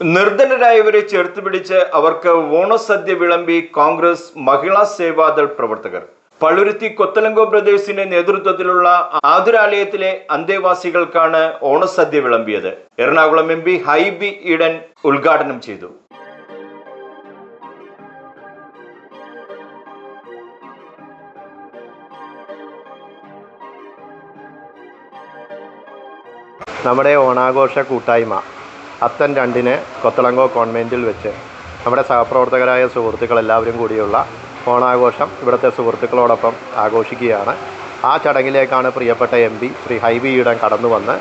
നിർധനരായവരെ ചേർത്ത് പിടിച്ച് അവർക്ക് ഓണസദ്യ വിളമ്പി കോൺഗ്രസ് മഹിളാ സേവാദൾ പ്രവർത്തകർ. പളുരുത്തി കൊത്തലങ്കോ ബ്രദേഴ്സിന്റെ നേതൃത്വത്തിലുള്ള ആതുരാലയത്തിലെ അന്തേവാസികൾക്കാണ് ഓണസദ്യ വിളമ്പിയത്. എറണാകുളം എം പി ഹൈബി ഈഡൻ ഉദ്ഘാടനം ചെയ്തു. നമ്മുടെ ഓണാഘോഷ കൂട്ടായ്മ. അത്തൻ രണ്ടിന് കൊത്തളങ്കോ കോൺവെന്റിൽ വെച്ച് നമ്മുടെ സഹപ്രവർത്തകരായ സുഹൃത്തുക്കൾ എല്ലാവരും കൂടിയുള്ള ഓണാഘോഷം ഇവിടുത്തെ സുഹൃത്തുക്കളോടൊപ്പം ആഘോഷിക്കുകയാണ്. ആ ചടങ്ങിലേക്കാണ് പ്രിയപ്പെട്ട എം പി ശ്രീ ഹൈബിയുടെ കടന്നു വന്ന്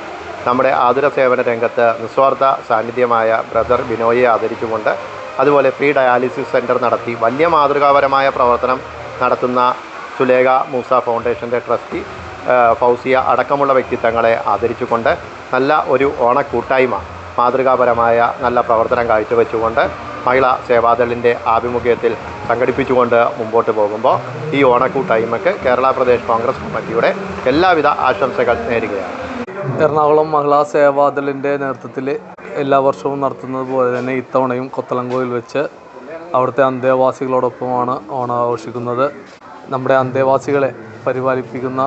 നമ്മുടെ ആതുര സേവന രംഗത്ത് നിസ്വാർത്ഥ സാന്നിധ്യമായ ബ്രദർ ബിനോയെ ആദരിച്ചുകൊണ്ട് അതുപോലെ ഫ്രീ ഡയാലിസിസ് സെന്റർ നടത്തി വലിയ മാതൃകാപരമായ പ്രവർത്തനം നടത്തുന്ന സുലേഖ മൂസ ഫൗണ്ടേഷന്റെ ട്രസ്റ്റി ഫൗസിയ അടക്കമുള്ള വ്യക്തിത്വങ്ങളെ ആദരിച്ചുകൊണ്ട് നല്ല ഒരു ഓണക്കൂട്ടായ്മ മാതൃകാപരമായ നല്ല പ്രവർത്തനം കാഴ്ചവെച്ചുകൊണ്ട് മഹിളാ സേവാദളിന്റെ ആഭിമുഖ്യത്തിൽ സംഘടിപ്പിച്ചുകൊണ്ട് മുമ്പോട്ട് പോകുമ്പോൾ ഈ ഓണക്കൂട്ടായ്മയ്ക്ക് കേരള പ്രദേശ് കോൺഗ്രസ് കമ്മിറ്റിയുടെ എല്ലാവിധ ആശംസകൾ നേരുകയാണ്. എറണാകുളം മഹിളാ സേവാദളിന്റെ നേതൃത്വത്തിൽ എല്ലാ വർഷവും നടത്തുന്നത് പോലെ തന്നെ ഇത്തവണയും കൊത്തലങ്കോയിൽ വെച്ച് അവിടുത്തെ അന്തേവാസികളോടൊപ്പമാണ് ഓണം ആഘോഷിക്കുന്നത്. നമ്മുടെ അന്തേവാസികളെ പരിപാലിപ്പിക്കുന്ന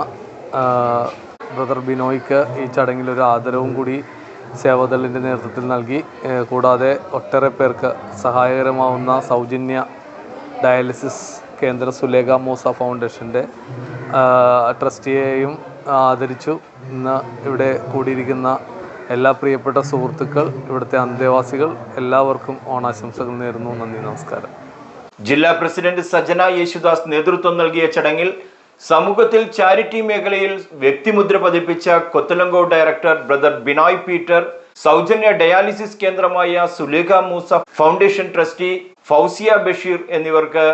ബ്രദർ ബിനോയ്ക്ക് ഈ ചടങ്ങിൽ ഒരു ആദരവും കൂടി സേവാദളിന്റെ നേതൃത്വത്തിൽ നൽകി കൂടാതെ ഒട്ടേറെ പേർക്ക് സഹായകരമാവുന്ന സൗജന്യ ഡയാലിസിസ് കേന്ദ്ര സുലേഖ മൂസ ഫൗണ്ടേഷന്റെ ട്രസ്റ്റിയെയും ആദരിച്ചു. ഇന്ന് ഇവിടെ കൂടിയിരിക്കുന്ന എല്ലാ പ്രിയപ്പെട്ട സുഹൃത്തുക്കൾ ഇവിടുത്തെ അന്തേവാസികൾ എല്ലാവർക്കും ഓണാശംസകൾ നേരുന്നു. നന്ദി നമസ്കാരം. ജില്ലാ പ്രസിഡന്റ് സജന യേശുദാസ് നേതൃത്വം നൽകിയ ചടങ്ങിൽ സമൂഹത്തിൽ ചാരിറ്റി മേഖലയിൽ വ്യക്തിമുദ്ര പതിപ്പിച്ച Cottolengo director brother Binoy Peter സൗജന്യ ഡയാലിസിസ് കേന്ദ്രമായ സുലേഖ മൂസ ഫൗണ്ടേഷൻ ട്രസ്റ്റി ഫൗസിയ ബഷീർ എന്നിവർക്ക്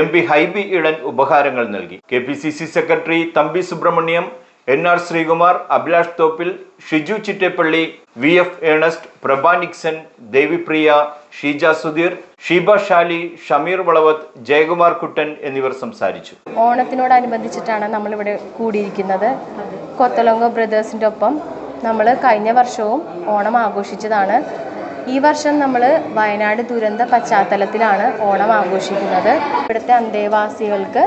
എം പി ഹൈബി ഇടൻ ഉപഹാരങ്ങൾ നൽകി. K P C C secretary Thampi Subramaniam N R Sreekumar Abhilash Thoppil Shiju Chittilappilly V F Ernest Prabha Devipriya Sheeja Sudheer Sheeba Shali Shameer Valavath Jayakumar Kuttan എന്നിവർ സംസാരിച്ചു. ഓണത്തിനോടനുബന്ധിച്ചിട്ടാണ് നമ്മളിവിടെ കൂടിയിരിക്കുന്നത്. കൊത്തലോങ്ങോ ബ്രദേഴ്സിന്റെ ഒപ്പം നമ്മൾ കഴിഞ്ഞ വർഷവും ഓണം ആഘോഷിച്ചതാണ്. ഈ വർഷം നമ്മൾ വയനാട് ദുരന്ത പശ്ചാത്തലത്തിലാണ് ഓണം ആഘോഷിക്കുന്നത്. ഇവിടുത്തെ അന്തേവാസികൾക്ക്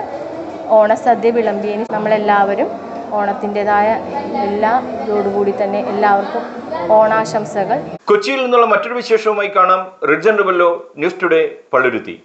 ഓണസദ്യ വിളമ്പിയതിന് നമ്മളെല്ലാവരും ഓണത്തിന്റെതായ എല്ലാ ഇതോടുകൂടി തന്നെ എല്ലാവർക്കും ഓണാശംസകൾ. കൊച്ചിയിൽ നിന്നുള്ള മറ്റൊരു വിശേഷവുമായി കാണാം. Region news today Palluruthy.